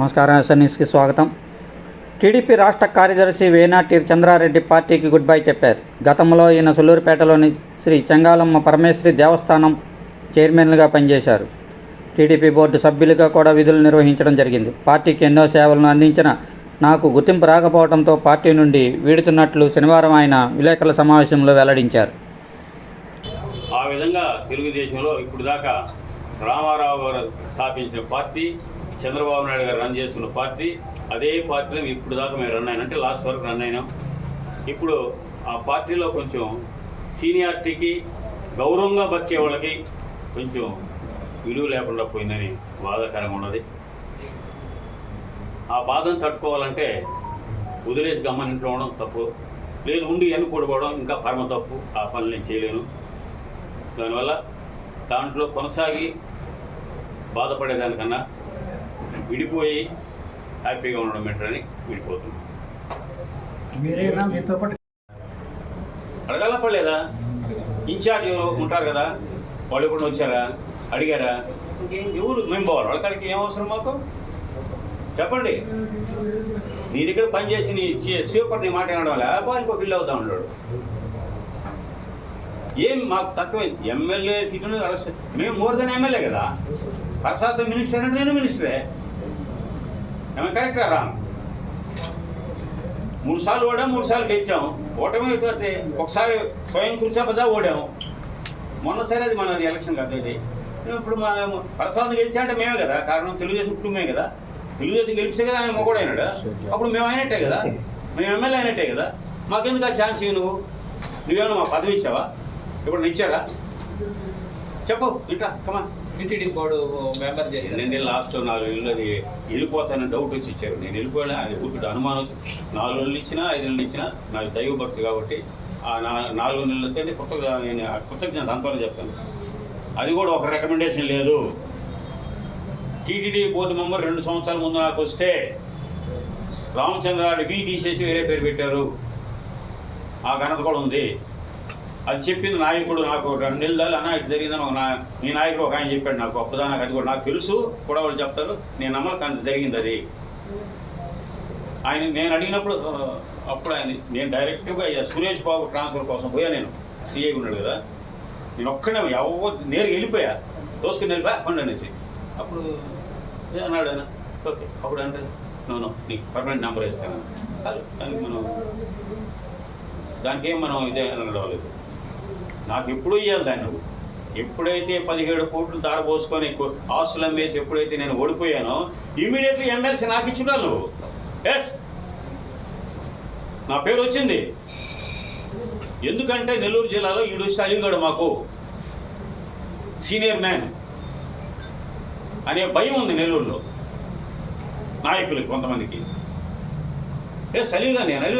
నమస్కారం ఎస్ఎన్ఎస్కి స్వాగతం. టీడీపీ రాష్ట్ర కార్యదర్శి వేనాటి చంద్రారెడ్డి పార్టీకి గుడ్ బై చెప్పారు. గతంలో ఈయన సుల్లూరుపేటలోని శ్రీ చెంగాలమ్మ పరమేశ్వరి దేవస్థానం చైర్మన్లుగా పనిచేశారు. టీడీపీ బోర్డు సభ్యులుగా కూడా విధులు నిర్వహించడం జరిగింది. పార్టీకి ఎన్నో సేవలను అందించిన నాకు గుర్తింపు రాకపోవడంతో పార్టీ నుండి వీడుతున్నట్లు శనివారం ఆయన విలేకరుల సమావేశంలో వెల్లడించారు. ఆ విధంగా తెలుగుదేశంలో ఇప్పుడు దాకా రామారావు గారు స్థాపించిన పార్టీ చంద్రబాబు నాయుడు గారు రన్ చేస్తున్న పార్టీ అదే పార్టీలో ఇప్పుడు దాకా మేము రన్ అయినా. అంటే లాస్ట్ వరకు రన్ అయినాం. ఇప్పుడు ఆ పార్టీలో కొంచెం సీనియారిటీకి గౌరవంగా బతికే వాళ్ళకి కొంచెం విలువ లేకుండా పోయిందని బాధాకరంగా ఉన్నది. ఆ బాధను తట్టుకోవాలంటే వదిలేసి గమ్మని ఇంట్లో ఉండడం తప్పు. లేదు ఉండి ఎన్నుకూడబోవడం ఇంకా పరమ తప్పు. ఆ పనులు నేను చేయలేను. దానివల్ల దాంట్లో కొనసాగి బాధపడేదానికన్నా విడిపోయి హ్యాపీగా ఉండడం బెటర్ అని విడిపోతుంది మీరేనా మీతో పాటు అడగాల పడలేదా ఇన్ఛార్జ్ ఎవరు ఉంటారు కదా? వాళ్ళు ఎప్పుడు వచ్చారా? అడిగారా? ఇంకేం ఎవరు? మేము పోవాలి. వాళ్ళ కాడికి ఏం అవసరం మాకు? చెప్పండి. నీ దగ్గర పనిచేసి నీ సూపర్ నీ మాట వినడం వల్ల బాగా ఫిల్ అవుతా ఉన్నాడు. ఏం మాకు తక్కువ. MLA arrest. మేము మోర్ దెన్ ఎమ్మెల్యే కదా. ప్రసాద్ మినిస్టర్ అంటే నేను మినిస్టరే. ఏమైనా కరెక్టా రా మూడు సార్లు ఓడాం మూడు సార్లు గెలిచాం. ఓటమి ఒకసారి స్వయం కూర్చోబద్దా ఓడాము మొన్నసారి అది మనది ఎలక్షన్ కదా ఇది. ఇప్పుడు మన ప్రసాద్ గెలిచా అంటే మేమే కదా. కారణం తెలుగుదేశం కుటుంబమే కదా. తెలుగుదేశం గెలిపిస్తే కదా ఆయన మొగడు అయినాడు. అప్పుడు మేము అయినట్టే కదా. మేము ఎమ్మెల్యే అయినట్టే కదా. మాకెందుకు ఆ ఛాన్స్ ఇవ్వు నువ్వు? నువ్వేమో మా పదవి ఇచ్చావా? ఇప్పుడు ఇచ్చారా చెప్పు ఇట్లా కమా టీటీడీ బోర్డు మెంబర్ చేశారు. నేను లాస్ట్ నాలుగు నెలలు అది వెళ్ళిపోతానని డౌట్ వచ్చి ఇచ్చారు నేను వెళ్ళిపోయినా అది ఊరికి అనుమానం. నాలుగు నెలలు ఇచ్చినా ఐదు నెలలు ఇచ్చినా నాకు దైవ భక్తి కాబట్టి ఆ నా నాలుగు నెలలతో కృతజ్ఞ నేను కృతజ్ఞత అంతవరకు చెప్తాను. అది కూడా ఒక రికమెండేషన్ లేదు. టీటీడీ బోర్డు మెంబర్ రెండు సంవత్సరాల ముందు నాకు వస్తే రామచంద్రారెడ్డి వీ తీసేసి వేరే పేరు పెట్టారు. ఆ ఘనత కూడా ఉంది. అది చెప్పింది నాయకుడు నాకు రెండు నెలలు అన్న ఇటు జరిగిందని ఒక నా మీ నాయకుడు ఒక ఆయన చెప్పాడు నాకు అప్పుదా నాకు అది కూడా నాకు తెలుసు కూడా వాళ్ళు చెప్తారు నేను నమ్మకం అంత జరిగింది అది. ఆయన నేను అడిగినప్పుడు అప్పుడు ఆయన నేను డైరెక్ట్గా సురేష్ బాబు ట్రాన్స్ఫర్ కోసం పోయా నేను సీఏ ఉన్నాడు కదా. నేను ఒక్కడే ఎవరు నేరుగా వెళ్ళిపోయా దోసుకుని వెళ్ళిపోయా పండు అనేసి. అప్పుడు ఏ అన్నాడు ఆయన ఓకే అప్పుడు అంటే నో నీకు పర్మనెంట్ నెంబర్ వేస్తాను. దానికి మనం దానికి ఏం మనం ఇదే అనడం లేదు. నాకు ఎప్పుడు ఇవ్వాలి దాన్ని నువ్వు. ఎప్పుడైతే పదిహేడు కోట్లు దారపోసుకొని ఆస్తులు అమ్మేసి ఎప్పుడైతే నేను ఓడిపోయానో ఇమీడియట్లీ ఎమ్మెల్సీ నాకు ఇచ్చుడా నువ్వు. ఎస్ నా పేరు వచ్చింది. ఎందుకంటే నెల్లూరు జిల్లాలో ఈడు అలిగాడు మాకు. సీనియర్ మ్యాన్ అనే భయం ఉంది నెల్లూరులో. నాయకులు కొంతమందికి. ఏ సలీగా నేను అలిగా